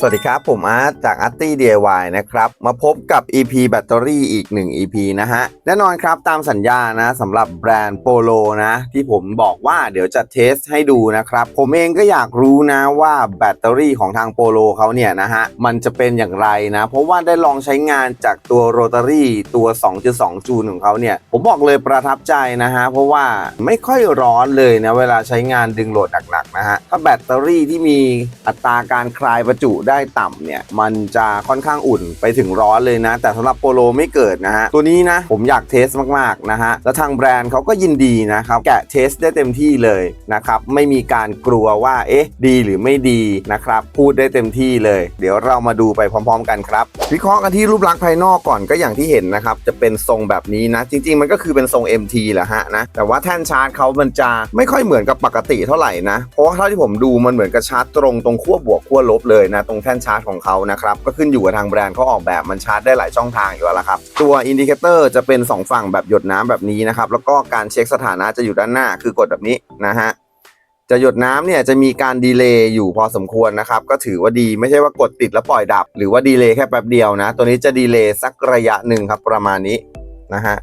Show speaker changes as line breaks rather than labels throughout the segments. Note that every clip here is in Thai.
สวัสดีครับ ผมอาร์ตจาก a r t ตี้ DIY นะครับ มาพบกับ EP แบตเตอรี่อีก 1 EP นะฮะ แน่นอนครับตามสัญญานะสำหรับแบรนด์โปโลนะ ที่ผมบอกว่าเดี๋ยวจะเทสให้ดูนะครับ ผมเองก็อยากรู้นะว่าแบตเตอรี่ของทางโปโลเขาเนี่ยนะฮะ มันจะเป็นอย่างไรนะ เพราะว่าได้ลองใช้งานจากตัวโรตารี่ตัว 2.2 จูนของเขาเนี่ย ผมบอกเลยประทับใจนะฮะ เพราะว่าไม่ค่อยร้อนเลยนะเวลาใช้งานดึงโหลดหนักๆนะฮะถ้าแบตเตอรี่ที่มีอัตราการคลายประจุได้ต่ำเนี่ยมันจะค่อนข้างอุ่นไปถึงร้อนเลยนะ แต่สำหรับโปโลไม่เกิดนะฮะตัวนี้นะผมอยากเทสมากๆนะฮะแล้วทางแบรนด์เขาก็ยินดีนะครับแกะเทสได้เต็มที่เลยนะครับไม่มีการกลัวว่าเอ๊ะ ดีหรือไม่ดีนะครับพูดได้เต็มที่เลย เดี๋ยวเรามาดูไปพร้อม ๆ กันครับวิเคราะห์กันที่รูปลักษณ์ภายนอกก่อนก็อย่างที่เห็นนะครับจะเป็นทรงแบบนี้นะจริง ๆ มันก็คือเป็นทรง MT แหละฮะนะแต่ว่าแท่นชาร์จเขามันจะไม่ค่อยเหมือนกับปกติเท่าไหร่นะเพราะว่าเท่าที่ผมดูมันเหมือนกับชาร์จตรงตรงขั้วบวกขั้วลบเลยนะตรงแท่นชาร์จของเขานะครับก็ขึ้นอยู่กับทางแบรนด์เขาออกแบบมันชาร์จได้หลายช่องทางอยู่แล้วละครับตัวอินดิเคเตอร์จะเป็น 2 ฝั่งแบบหยดน้ำแบบนี้นะครับแล้วก็การเช็คสถานะจะอยู่ด้านหน้าคือกดแบบนี้นะฮะจะหยดน้ำเนี่ยจะมีการดีเลย์อยู่พอสมควรนะครับ ก็ถือว่าดีไม่ใช่ว่ากดติดแล้วปล่อยดับ หรือว่าดีเลย์แค่แป๊บเดียวนะ ตัวนี้จะดีเลย์สักระยะหนึ่งครับประมาณนี้นะฮะ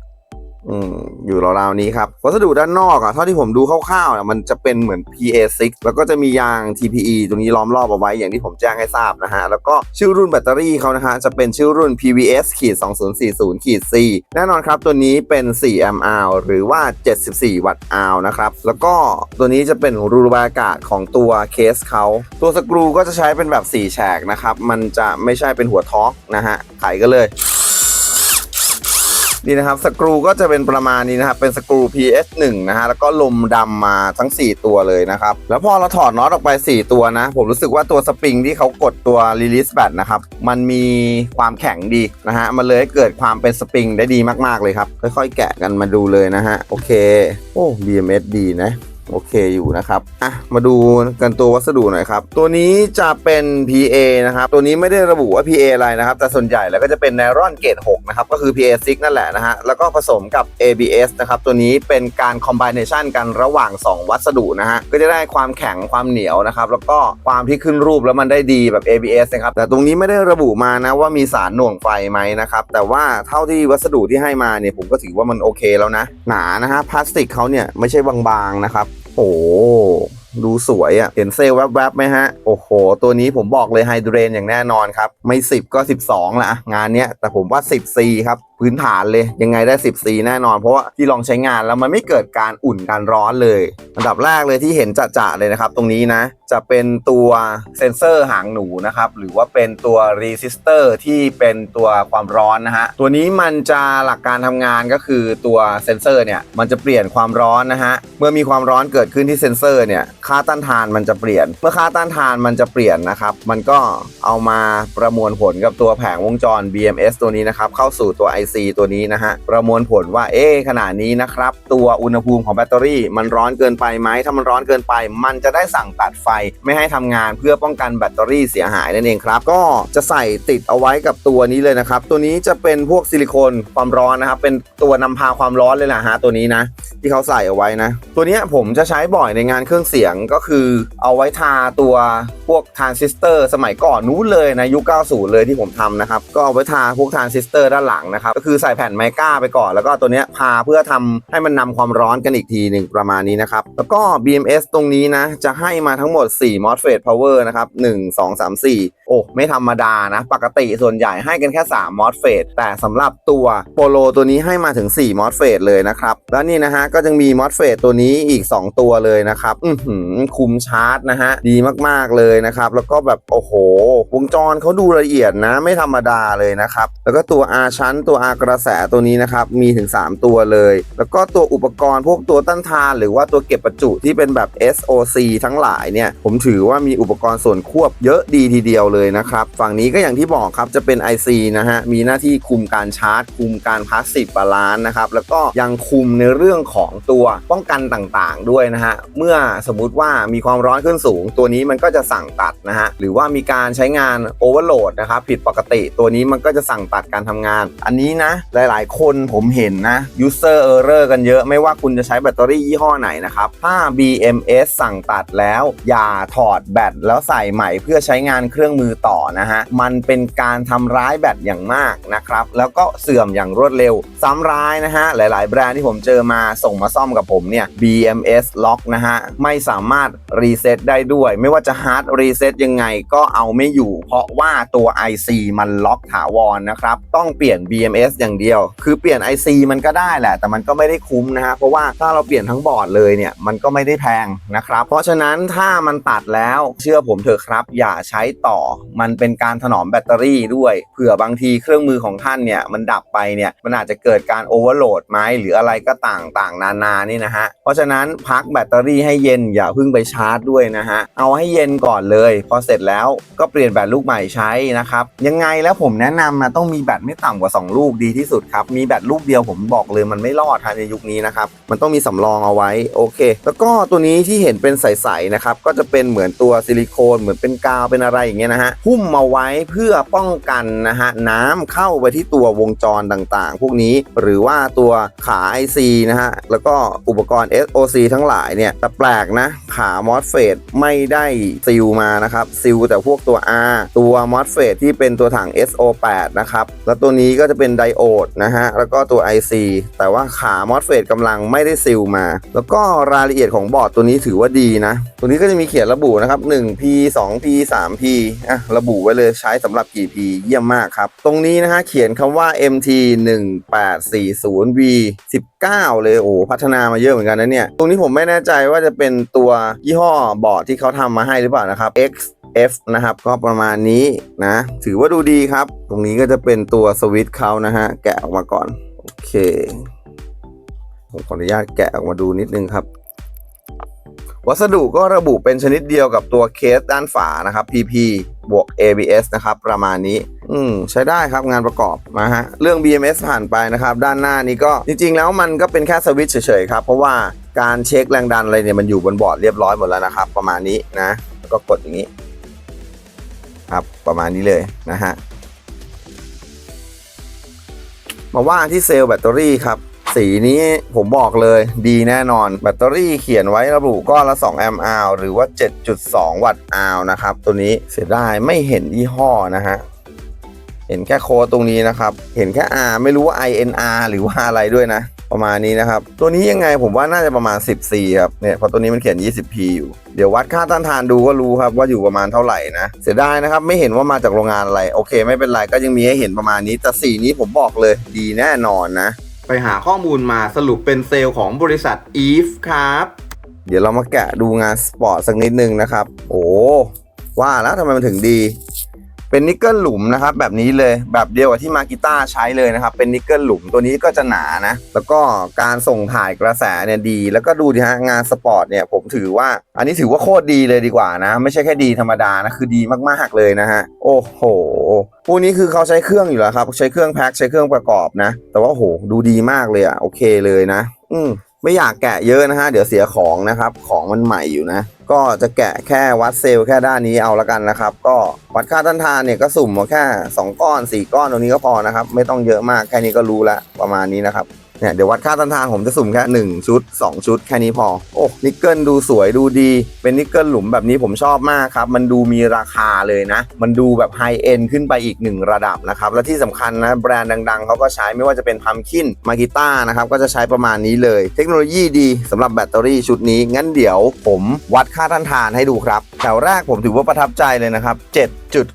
อืมอยู่ราวๆนี้ครับ วัสดุด้านนอกอะเท่าที่ผมดูคร่าวๆนะมันจะเป็นเหมือน PA6 แล้วก็จะมียาง TPE ตรงนี้ล้อมรอบเอาไว้อย่างที่ผมแจ้งให้ทราบนะฮะ แล้วก็ชื่อรุ่นแบตเตอรี่เขานะฮะ จะเป็นชื่อรุ่น PVS ขีด2040ขีด C แน่นอนครับ ตัวนี้เป็น 4 amp hour หรือว่า 74 วัตต์ hour นะครับ แล้วก็ตัวนี้จะเป็นรูระบายอากาศของตัวเคสเขาตัวสกรูก็จะใช้เป็นแบบ 4 แฉกนะครับมันจะไม่ใช่เป็นหัวท็อกนะฮะไขกันเลย นี่นะครับสกรูก็จะเป็นประมาณนี้นะครับเป็นสกรู PS1 นะฮะแล้วก็ลมดำมาทั้ง 4 ตัวเลยนะครับแล้วพอเราถอดน็อตออกไป 4 ตัวนะ ผมรู้สึกว่าตัวสปริงที่เขากดตัวรีลิสแบตนะครับมันมีความแข็งดีนะฮะมันเลยให้เกิดความเป็นสปริงได้ดีมากๆเลยครับค่อยๆ แกะกันมาดูเลยนะฮะโอเคโอ้ BMS ดีนะ โอเคอยู่นะครับ อะ มาดูกันตัววัสดุหน่อยครับ ตัวนี้จะเป็น PA นะครับ ตัวนี้ไม่ได้ระบุว่า PA อะไรนะครับ แต่ส่วนใหญ่แล้วก็จะเป็นไนรอนเกรด6นะครับ ก็คือ PA 6นั่นแหละนะฮะ แล้วก็ผสมกับ ABS นะครับ ตัวนี้เป็นการคอมบิเนชันกันระหว่าง 2 วัสดุนะฮะ ก็จะได้ความแข็งความเหนียวนะครับ แล้วก็ความที่ขึ้นรูปแล้วมันได้ดีแบบ ABS นะครับ แต่ตรงนี้ไม่ได้ระบุมานะว่ามีสารหน่วงไฟไหมนะครับ แต่ว่าเท่าที่วัสดุที่ให้มาเนี่ยผมก็ถือว่ามันโอเคแล้วนะ หนานะฮะ พลาสติกเขาเนี่ยไม่ใช่บางๆนะครับ โอ้โหดูสวยอะ่ะ เห็นเซลล์แวบๆไหมฮะ โอ้โห ตัวนี้ผมบอกเลยไฮเดรนอย่างแน่นอนครับ ไม่ 10 ก็ 12ละงานเนี้ย แต่ผมว่า 10 C ครับ พื้นฐานเลยยังไงได้ 10 C แน่นอน เพราะว่าที่ลองใช้งานแล้วมันไม่เกิดการอุ่นการร้อนเลย อันดับแรกเลยที่เห็นจะๆเลยนะครับ ตรงนี้นะ จะเป็นตัวเซนเซอร์หางหนูนะครับ หรือว่าเป็นตัวรีสิสเตอร์ที่เป็นตัวความร้อนนะฮะ ตัวนี้มันจะหลักการทำงานก็คือตัวเซนเซอร์เนี่ยมันจะเปลี่ยนความร้อนนะฮะ เมื่อมีความร้อนเกิดขึ้นที่เซนเซอร์เนี่ยค่าต้านทานมันจะเปลี่ยน เมื่อค่าต้านทานมันจะเปลี่ยนนะครับ มันก็เอามาประมวลผลกับตัวแผงวงจร BMS ตัวนี้นะครับเข้าสู่ตัว IC ตัวนี้นะฮะ ประมวลผลว่าเอ๊ขนาดนี้นะครับ ตัวอุณหภูมิของแบตเตอรี่ มันร้อนเกินไปไหมถ้ามันร้อนเกินไป มันจะได้สั่งตัดไฟไม่ให้ทำงานเพื่อป้องกันแบตเตอรี่เสียหายนั่นเองครับ ก็จะใส่ติดเอาไว้กับตัวนี้เลยนะครับ ตัวนี้จะเป็นพวกซิลิโคนความร้อนนะครับ เป็นตัวนำพาความร้อนเลยแหละฮะตัวนี้นะ ที่เขาใส่เอาไว้นะ ตัวนี้ผมจะใช้บ่อยในงานเครื่องเสียงก็คือ เอาไว้ทาตัวพวกทรานซิสเตอร์ สมัยก่อนนู้นเลยนะยุค 90 เลยที่ผมทำนะครับ ก็เอาไว้ทาพวกทรานซิสเตอร์ด้านหลังนะครับก็คือใส่แผ่นไมก้าไปก่อน แล้วก็ตัวเนี้ยพาเพื่อทำให้มันนำความร้อนกันอีกทีหนึ่งประมาณนี้นะครับ แล้วก็ BMS ตรงนี้นะ จะให้มาทั้งหมด 4 MOSFET power นะครับ 1 2 3 4 โอ้ ไม่ธรรมดานะ ปกติส่วนใหญ่ให้กันแค่ 3 MOSFET แต่สำหรับตัวโปโลตัวนี้ให้มาถึง 4 MOSFET เลยนะครับ แล้วนี่นะฮะ ก็ยังมี MOSFET ตัวนี้อีก 2 ตัวเลยนะครับอือหือคุมชาร์จนะฮะ ดีมากๆเลยนะครับ แล้วก็แบบโอ้โห วงจรเขาดูละเอียดนะ ไม่ธรรมดาเลยนะครับ แล้วก็ตัว R ชั้นตัว R กระแสตัวนี้นะครับมีถึง 3 ตัวเลย แล้วก็ตัวอุปกรณ์พวกตัวต้านทาน หรือว่าตัวเก็บประจุที่เป็นแบบ SOC ทั้งหลายเนี่ยผมถือว่ามีอุปกรณ์ส่วนควบเยอะดีทีเดียวเลยนะครับฝั่งนี้ก็อย่างที่บอกครับจะเป็น IC นะฮะมีหน้าที่คุมการชาร์จ คุมการพาสซีฟบาลานซ์นะครับแล้วก็ยังคุมในเรื่องของตัวป้องกันต่างๆ ด้วยนะฮะเมื่อสมมุติว่ามีความร้อนขึ้นสูง ตัวนี้มันก็จะสั่งตัดนะฮะหรือว่ามีการใช้งานโอเวอร์โหลดนะครับผิดปกติตัวนี้มันก็จะสั่งตัดการทำงาน อันนี้นะ หลายๆ คนผมเห็นนะ user error กันเยอะไม่ว่าคุณจะใช้แบตเตอรี่ยี่ห้อไหนนะครับ ถ้า BMS สั่งตัดแล้ว อย่าถอดแบตแล้วใส่ใหม่เพื่อใช้งานเครื่องมือต่อนะฮะ มันเป็นการทำร้ายแบตอย่างมากนะครับ แล้วก็เสื่อมอย่างรวดเร็ว ซ้ำร้ายนะฮะ หลาย ๆ แบรนด์ที่ผมเจอมาส่งมาซ่อมกับผมเนี่ย BMS ล็อกนะฮะ ไม่สามารถรีเซ็ตได้ด้วย ไม่ว่าจะฮาร์ดรีเซ็ตยังไงก็เอาไม่อยู่ เพราะว่าตัว IC มันล็อกถาวรนะครับ ต้องเปลี่ยน BMS อย่างเดียว คือเปลี่ยน IC มันก็ได้แหละ แต่มันก็ไม่ได้คุ้มนะฮะเพราะว่าถ้าเราเปลี่ยนทั้งบอร์ดเลยเนี่ยมันก็ไม่ได้แพงนะครับ เพราะฉะนั้นถ้ามันตัดแล้วเชื่อผมเถอะครับ อย่าใช้ต่อมันเป็นการถนอมแบตเตอรี่ด้วยเผื่อบางทีเครื่องมือของท่านเนี่ยมันดับไปเนี่ยมันอาจจะเกิดการโอเวอร์โหลดไหมหรืออะไรก็ต่างต่างๆนานานี่นะฮะเพราะฉะนั้นพักแบตเตอรี่ให้เย็นอย่าเพิ่งไปชาร์จด้วยนะฮะเอาให้เย็นก่อนเลย พอเสร็จแล้วก็เปลี่ยนแบตลูกใหม่ใช้นะครับยังไงแล้วผมแนะนำนะต้องมีแบตไม่ต่ำกว่า 2 ลูกดีที่สุดครับ มีแบตลูกเดียวผมบอกเลยมันไม่รอดทันในยุคนี้นะครับ มันต้องมีสำรองเอาไว้โอเค แล้วก็ตัวนี้ที่เห็นเป็นใสๆนะครับก็จะเป็นเหมือนตัวซิลิโคนเหมือนเป็นกาวเป็นอะไรอย่างเงี้ยนะฮะหุ้มมาไว้เพื่อป้องกันนะฮะน้ำเข้าไปที่ตัววงจรต่างๆ พวกนี้หรือว่าตัวขา IC นะฮะแล้วก็อุปกรณ์ SOC ทั้งหลายเนี่ยแต่แปลกนะขามอสเฟตไม่ได้ซิลมานะครับซิลแต่พวกตัว R ตัวมอสเฟตที่เป็นตัวถัง SO8 นะครับแล้วตัวนี้ก็จะเป็นไดโอดนะฮะ แล้วก็ตัว IC แต่ว่าขามอสเฟตกำลังไม่ได้ซิลมา แล้วก็รายละเอียดของบอร์ดตัวนี้ถือว่าดีนะ ตัวนี้ก็จะมีเขียนระบุนะครับ 1P 2P 3P อะระบุไว้เลยใช้สำหรับกี่ P เยี่ยมมากครับ ตรงนี้นะฮะเขียนคำว่า MT 1840V 19 เลยโอ้พัฒนามาเยอะเหมือนกันนะเนี่ย ตรงนี้ผมไม่แน่ใจว่าจะเป็นตัวยี่ห้อบอร์ดที่เขาทำมาให้หรือเปล่านะครับ X F นะครับ ก็ประมาณนี้นะ ถือว่าดูดีครับ ตรงนี้ก็จะเป็นตัวสวิตช์เขานะฮะ แกะออกมาก่อน โอเค ผมขออนุญาตแกะออกมาดูนิดนึงครับ วัสดุก็ระบุเป็นชนิดเดียวกับตัวเคสด้านฝานะครับ PP บวก ABS นะครับ ประมาณนี้ อืมใช้ได้ครับงานประกอบนะฮะ เรื่อง BMS ผ่านไปนะครับ ด้านหน้านี้ก็จริง ๆ แล้วมันก็เป็นแค่สวิตช์เฉยๆครับ เพราะว่าการเช็คแรงดันอะไรเนี่ยมันอยู่บนบอร์ดเรียบร้อยหมดแล้วนะครับ ประมาณนี้นะแล้วก็กดอย่างนี้ ครับประมาณนี้เลยนะฮะมาว่าที่เซลล์แบตเตอรี่ครับ สีนี้ผมบอกเลยดีแน่นอน แบตเตอรี่เขียนไว้ระบุก้อนละ 2 แอมป์อหรือว่า 7.2 วัตต์อาวนะครับ ตัวนี้เสียดายไม่เห็นยี่ห้อนะฮะเห็นแค่โค้ดตรงนี้นะครับ เห็นแค่ R ไม่รู้ว่า INR หรือว่าอะไรด้วยนะ ประมาณนี้นะครับ ตัวนี้ยังไงผมว่าน่าจะประมาณ 10C ครับเนี่ยเพราะตัวนี้มันเขียน 20P อยู่ เดี๋ยววัดค่าต้านทานดูก็รู้ครับว่าอยู่ประมาณเท่าไหร่นะ เสียดายนะครับไม่เห็นว่ามาจากโรงงานอะไร โอเค ไม่เป็นไรก็ยังมีให้เห็นประมาณนี้ แต่สีนี้ผมบอกเลยดีแน่นอนนะ
ไปหาข้อมูลมาสรุปเป็นเซลล์ของบริษัท Eve ครับ
เดี๋ยวเรามาแกะดูงานสปอร์ตสักนิดนึงนะครับ โอ้ว่าแล้วทำไมมันถึงดี เป็นนิกเกิลหลุมนะครับแบบนี้เลยแบบเดียวกับที่มากิต้าใช้เลยนะครับ เป็นนิกเกิลหลุมตัวนี้ก็จะหนานะ แล้วก็การส่งถ่ายกระแสเนี่ยดี แล้วก็ดูดิฮะงานสปอร์ตเนี่ยผมถือว่า อันนี้ถือว่าโคตรดีเลยดีกว่านะ ไม่ใช่แค่ดีธรรมดานะคือดีมากๆเลยนะฮะโอ้โหพวกนี้คือเขาใช้เครื่องอยู่แล้วครับ ใช้เครื่องแพ็คใช้เครื่องประกอบนะ แต่ว่าโหดูดีมากเลยอะโอเคเลยนะ อืมไม่อยากแกะเยอะนะฮะเดี๋ยวเสียของนะครับของมันใหม่อยู่นะ ก็จะแกะแค่วัดเซลล์แค่ด้านนี้เอาละกันนะครับ ก็วัดค่าต้านทานเนี่ยก็สุ่มมาแค่ 2 ก้อน 4 ก้อนตรงนี้ก็พอนะครับ ไม่ต้องเยอะมากแค่นี้ก็รู้ละประมาณนี้นะครับ เนี่ยเดี๋ยววัดค่าต้านทานผมจะสุ่มแค่ 1 ชุด 2 ชุดแค่นี้พอ โอ้นิกเกิลดูสวยดูดี เป็นนิกเกิลหลุมแบบนี้ผมชอบมากครับ มันดูมีราคาเลยนะ มันดูแบบไฮเอ็นขึ้นไปอีกหนึ่งระดับนะครับ และที่สำคัญนะ แบรนด์ดังๆ เขาก็ใช้ไม่ว่าจะเป็นพัมคินมากิต้านะครับ ก็จะใช้ประมาณนี้เลย เทคโนโลยีดีสำหรับแบตเตอรี่ชุดนี้ งั้นเดี๋ยวผมวัดค่าต้านทานให้ดูครับแถวแรกผมถือว่าประทับใจเลยนะครับ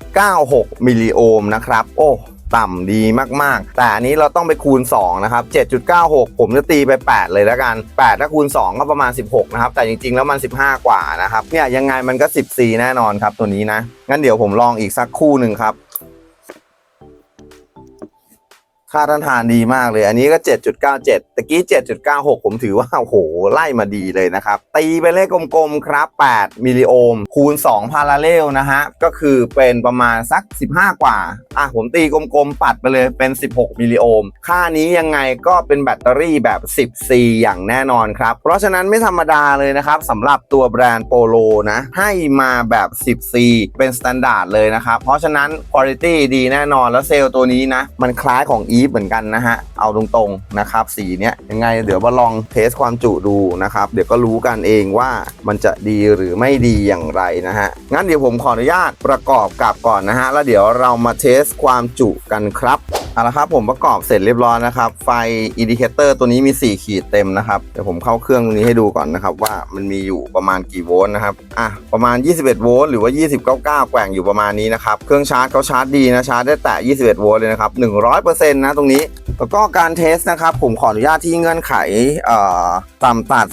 7.96มิลลิโอห์มนะครับโอ้ ต่ำดีมากๆ แต่อันนี้เราต้องไปคูณ 2 นะครับ 7.96 ผมจะตีไป 8 เลยแล้วกัน 8 ถ้าคูณ 2 ก็ประมาณ 16 นะครับ แต่จริงๆ แล้วมัน 15 กว่านะครับ เนี่ยยังไงมันก็ 10C แน่นอนครับตัวนี้นะ งั้นเดี๋ยวผมลองอีกสักคู่หนึ่งครับ ค่าต้านทานดีมากเลย อันนี้ก็ 7.97ตะกี้ 7.96 ผมถือว่า โอ้โห ไล่มาดีเลยนะครับ ตีไปเลขกลมๆ ครับ 8 มิลลิโอห์ม คูณ 2 พาราเลลนะฮะ ก็คือเป็นประมาณสัก 15 กว่า อะ ผมตีกลมๆ ปัดไปเลยเป็น 16 มิลลิโอห์ม ค่านี้ยังไงก็เป็นแบตเตอรี่แบบ 10C อย่างแน่นอนครับ เพราะฉะนั้นไม่ธรรมดาเลยนะครับสำหรับตัวแบรนด์โปโลนะ ให้มาแบบ 10C เป็นสแตนดาร์ดเลยนะครับ เพราะฉะนั้นคุณภาพดีแน่นอน แล้วเซลล์ตัวนี้นะ มันคล้ายของ e ีฟเหมือนกันนะฮะ เอาตรงๆนะครับ สีเนี้ยยังไงเดี๋ยวมาลองเทสความจุดูนะครับ เดี๋ยวก็รู้กันเองว่ามันจะดีหรือไม่ดีอย่างไรนะฮะ งั้นเดี๋ยวผมขออนุญาตประกอบกับก่อนนะฮะ แล้วเดี๋ยวเรามาเทสความจุกันครับ เอาละครับผมประกอบเสร็จเรียบร้อยนะครับ ไฟอินดิเคเตอร์ตัวนี้มี 4 ขีดเต็มนะครับ เดี๋ยวผมเข้าเครื่องตรงนี้ให้ดูก่อนนะครับ ว่ามันมีอยู่ประมาณกี่โวลต์นะครับ อะ ประมาณ 21 โวลต์หรือว่า 2099 แกว่งอยู่ประมาณนี้นะครับ เครื่องชาร์จเขาชาร์จดีนะ ชาร์จได้แต่ 21 โวลต์เลยนะครับ 100%นะตรงนี้ แล้วก็การเทสนะครับ ผมขออนุญาตที่เงื่อนไขต่ำตัด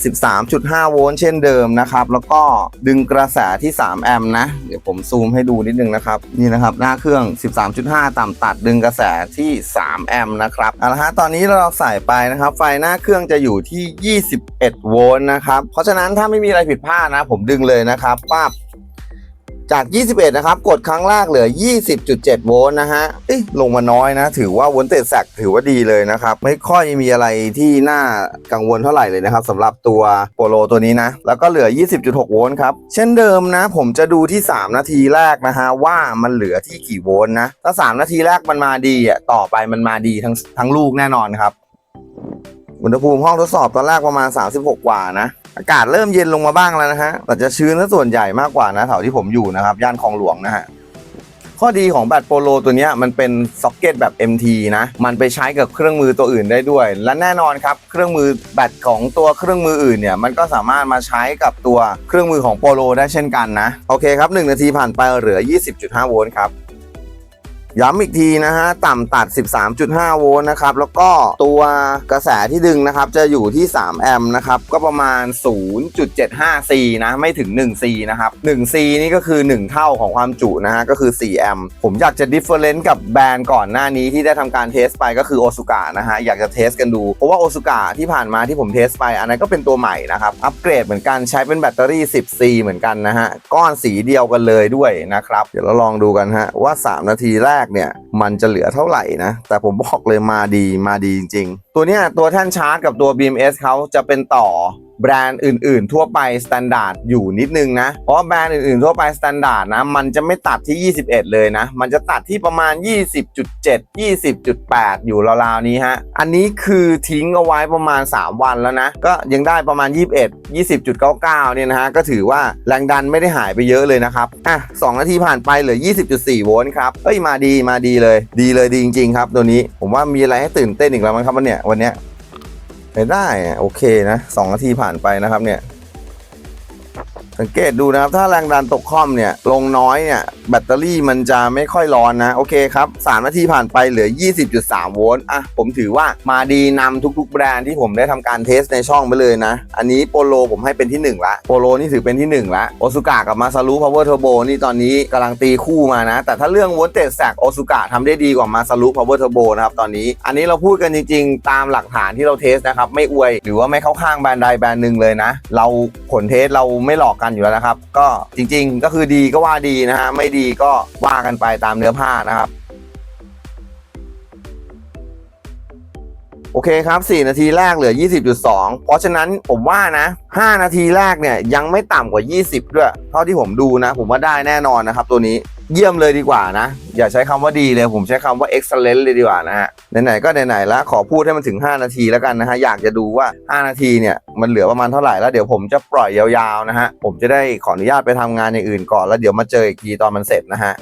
13.5 โวลต์เช่นเดิมนะครับ แล้วก็ดึงกระแสที่ 3 แอมป์นะ เดี๋ยวผมซูมให้ดูนิดนึงนะครับ นี่นะครับหน้าเครื่อง 13.5 ต่ำตัดดึงกระแสที่3 แอมป์นะครับเอาละฮะตอนนี้เราใส่ไปนะครับ ไฟหน้าเครื่องจะอยู่ที่ 21 โวลต์นะครับ เพราะฉะนั้นถ้าไม่มีอะไรผิดพลาดนะ ผมดึงเลยนะครับปั๊บ จาก 21 นะครับ กดครั้งแรกเหลือ 20.7 โวลต์นะฮะเอ๊ะลงมาน้อยนะ ถือว่าโวลต์เตจแซกถือว่าดีเลยนะครับ ไม่ค่อยมีอะไรที่น่ากังวลเท่าไหร่เลยนะครับสำหรับตัวโปโลตัวนี้นะ แล้วก็เหลือ 20.6 โวลต์ครับ เช่นเดิมนะ ผมจะดูที่ 3 นาทีแรกนะฮะ ว่ามันเหลือที่กี่โวลต์นะ ถ้า 3 นาทีแรกมันมาดีอะต่อไปมันมาดีทั้งทั้งลูกแน่นอนครับอุณหภูมิห้องทดสอบตอนแรกประมาณ 36 กว่านะ อากาศเริ่มเย็นลงมาบ้างแล้วนะฮะแต่จะชื้นซะส่วนใหญ่มากกว่านะแถวที่ผมอยู่นะครับ ย่านคลองหลวงนะฮะข้อดีของแบตโปโลตัวนี้มันเป็นซ็อกเก็ตแบบ MT นะ มันไปใช้กับเครื่องมือตัวอื่นได้ด้วย และแน่นอนครับ เครื่องมือแบตของตัวเครื่องมืออื่นเนี่ย มันก็สามารถมาใช้กับตัวเครื่องมือของโปโลได้เช่นกันนะ โอเคครับ 1 นาทีผ่านไปเหลือ 20.5 โวลต์ครับ ย้ำอีกทีนะฮะต่ำตัด 13.5 โวลต์นะครับ แล้วก็ตัวกระแสที่ดึงนะครับ จะอยู่ที่ 3 แอมป์นะครับ ก็ประมาณ 0.75 C นะ ไม่ถึง 1 C นะครับ 1 C นี่ก็คือ 1 เท่าของความจุนะฮะ ก็คือ 4 แอมป์ผมอยากจะ difference กับแบรนด์ก่อนหน้านี้ที่ได้ทำการเทสไปก็คือโอซุกะนะฮะ อยากจะเทสกันดู เพราะว่าโอซุกะที่ผ่านมาที่ผมเทสไป อันนั้นก็เป็นตัวใหม่นะครับ อัปเกรดเหมือนกันใช้เป็นแบตเตอรี่ 10C เหมือนกันนะฮะ ก้อนสีเดียวกันเลยด้วยนะครับ เดี๋ยวเราลองดูกันฮะว่า 3 นาทีแรกเนี่ยมันจะเหลือเท่าไหร่นะ แต่ผมบอกเลยมาดีมาดีจริง ๆ ตัวเนี้ยตัวแท่นชาร์จกับตัว BMS เขาจะเป็นต่อ แบรนด์อื่น ๆ ทั่วไปสแตนดาร์ดอยู่นิดนึงนะ เพราะแบรนด์อื่น ๆ ทั่วไปสแตนดาร์ดนะ มันจะไม่ตัดที่ 21 เลยนะ มันจะตัดที่ประมาณ 20.7 20.8 อยู่ราว ๆ นี้ฮะ อันนี้คือทิ้งเอาไว้ประมาณ 3 วันแล้วนะ ก็ยังได้ประมาณ 21 20.99 เนี่ยนะฮะ ก็ถือว่าแรงดันไม่ได้หายไปเยอะเลยนะครับ อะ 2 นาทีผ่านไปเหลือ 20.4 โวลต์ครับ เอ้ย มาดี มาดีเลย ดีเลยดีจริง ๆ ครับ ตัวนี้ ผมว่ามีอะไรให้ตื่นเต้นอีกแล้วมั้งครับวันเนี้ยวันเนี้ย ไปได้โอเคนะสองนาทีผ่านไปนะครับเนี่ย สังเกตดูนะครับ ถ้าแรงดันตกค่อมเนี่ย ลงน้อยเนี่ย แบตเตอรี่มันจะไม่ค่อยร้อนนะ โอเคครับ3นาทีผ่านไปเหลือ 20.3 โวลต์ อะ ผมถือว่ามาดีนำทุกๆ แบรนด์ที่ผมได้ทำการเทสในช่องไปเลยนะ อันนี้โปโลผมให้เป็นที่ 1 ละ โปโลนี่ถือเป็นที่ 1 ละ โอซุกะกับมาซารุพาวเวอร์เทอร์โบนี่ตอนนี้กำลังตีคู่มานะ แต่ถ้าเรื่องวอลเตจแซกโอซุกะทำได้ดีกว่ามาซารุพาวเวอร์เทอร์โบนะครับ ตอนนี้ อันนี้เราพูดกันจริง ๆ ตามหลักฐานที่เราเทสนะครับ ไม่อวย หรือว่าไม่เข้าข้างแบรนด์ใดแบรนด์หนึ่งเลยนะ เราผลเทสเราไม่หลอกกันอยู่แล้วนะครับ ก็จริง ๆ ก็คือดีก็ว่าดีนะฮะไม่ดีก็ว่ากันไปตามเนื้อผ้านะครับ อเคครับ 4 นาทีแรกเหลือ 20.2 เพราะฉะนั้นผมว่านะ 5 นาทีแรกเนี่ยยังไม่ต่ำกว่า 20 ด้วย เท่าที่ผมดูนะ ผมว่าได้แน่นอนนะครับตัวนี้เยี่ยมเลยดีกว่านะ อย่าใช้คำว่าดีเลย ผมใช้คำว่า excellent เลยดีกว่านะฮะ ไหนๆ ก็ไหนๆแล้วขอพูดให้มันถึง 5 นาทีแล้วกันนะฮะ อยากจะดูว่า 5 นาทีเนี่ย มันเหลือประมาณเท่าไหร่แล้วเดี๋ยวผมจะปล่อยยาวๆนะฮะ ผมจะได้ขออนุญาตไปทำงานอย่างอื่นก่อนแล้วเดี๋ยวมาเจออีกทีตอนมันเสร็จนะฮะ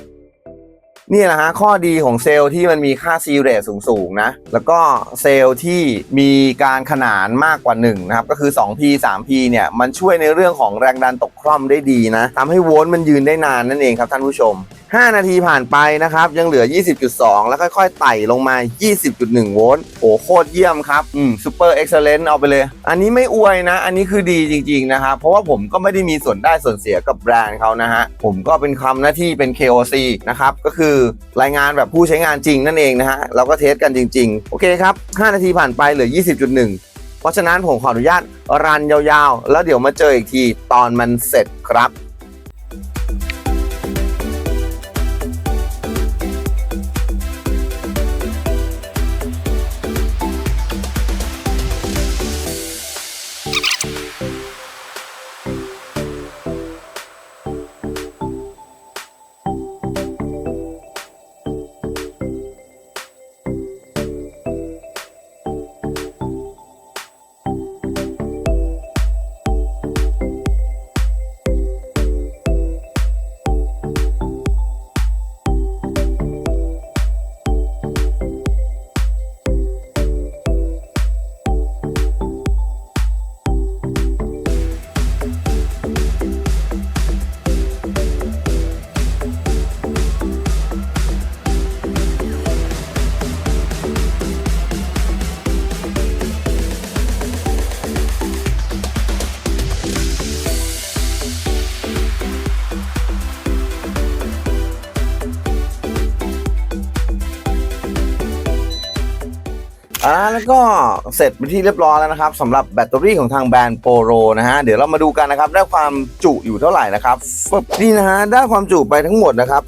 นี่แหละฮะข้อดีของเซลล์ที่มันมีค่าซีเรทสูงๆนะ แล้วก็เซลล์ที่มีการขนานมากกว่า1นะครับ ก็คือ 2P 3P เนี่ยมันช่วยในเรื่องของแรงดันตกคล่อมได้ดีนะทำให้โวลต์มันยืนได้นานนั่นเองครับท่านผู้ชม 5 นาทีผ่านไปนะครับ ยังเหลือ 20.2 แล้วค่อยๆไต่ลงมา 20.1 โวลต์โอ้โคตรเยี่ยมครับ อืมซูเปอร์เอ็กซ์เลนต์เอาไปเลย อันนี้ไม่อวยนะ อันนี้คือดีจริงๆนะครับ เพราะว่าผมก็ไม่ได้มีส่วนได้ส่วนเสียกับแบรนด์เขานะฮะผมก็เป็นคำหน้าที่เป็น KOC นะครับก็คือรายงานแบบผู้ใช้งานจริงนั่นเองนะฮะเราก็เทสกันจริง ๆ โอเคครับ 5 นาทีผ่านไปเหลือ 20.1 เพราะฉะนั้นผมขออนุญาตรันยาวๆ แล้วเดี๋ยวมาเจออีกทีตอนมันเสร็จครับ อ่าแล้วก็เสร็จเป็นที่เรียบร้อยแล้วนะครับสำหรับแบตเตอรี่ของทางแบรนด์โปโรนะฮะเดี๋ยวเรามาดูกันนะครับได้ความจุอยู่เท่าไหร่นะครับนี่นะฮะได้ความจุไปทั้งหมดนะครับ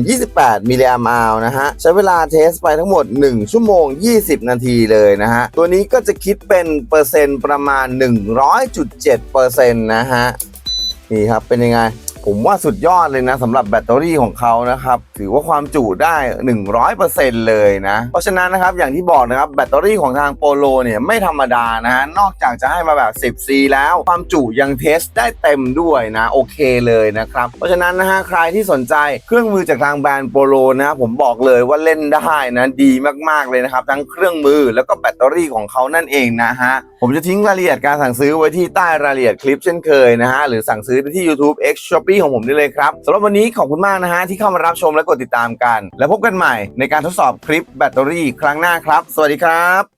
4,028มิลลิแอมป์นะฮะใช้เวลาเทสไปทั้งหมด 1 ชั่วโมง 20 นาทีเลยนะฮะตัวนี้ก็จะคิดเป็นเปอร์เซ็นต์ประมาณ 100.7เปอร์เซ็นต์นะฮะนี่ครับเป็นยังไง ผมว่าสุดยอดเลยนะสำหรับแบตเตอรี่ของเขานะครับถือว่าความจุได้ 100%เลยนะเพราะฉะนั้นนะครับอย่างที่บอกนะครับแบตเตอรี่ของทางโปโลเนี่ยไม่ธรรมดานะฮะนอกจากจะให้มาแบบ 10C แล้วความจุยังเทสได้เต็มด้วยนะโอเคเลยนะครับเพราะฉะนั้นนะฮะใครที่สนใจเครื่องมือจากทางแบรนด์โปโลนะผมบอกเลยว่าเล่นได้นะดีมากๆเลยนะครับทั้งเครื่องมือแล้วก็แบตเตอรี่ของเขานั่นเองนะฮะผมจะทิ้งรายละเอียดการสั่งซื้อไว้ที่ใต้รายละเอียดคลิปเช่นเคยนะฮะหรือสั่งซื้อไปที่ YouTube X Shopee ของผมได้เลยครับสำหรับวันนี้ขอบคุณมากนะฮะที่เข้ามารับชมและกดติดตามกัน แล้วพบกันใหม่ในการทดสอบคลิปแบตเตอรี่ครั้งหน้าครับ สวัสดีครับ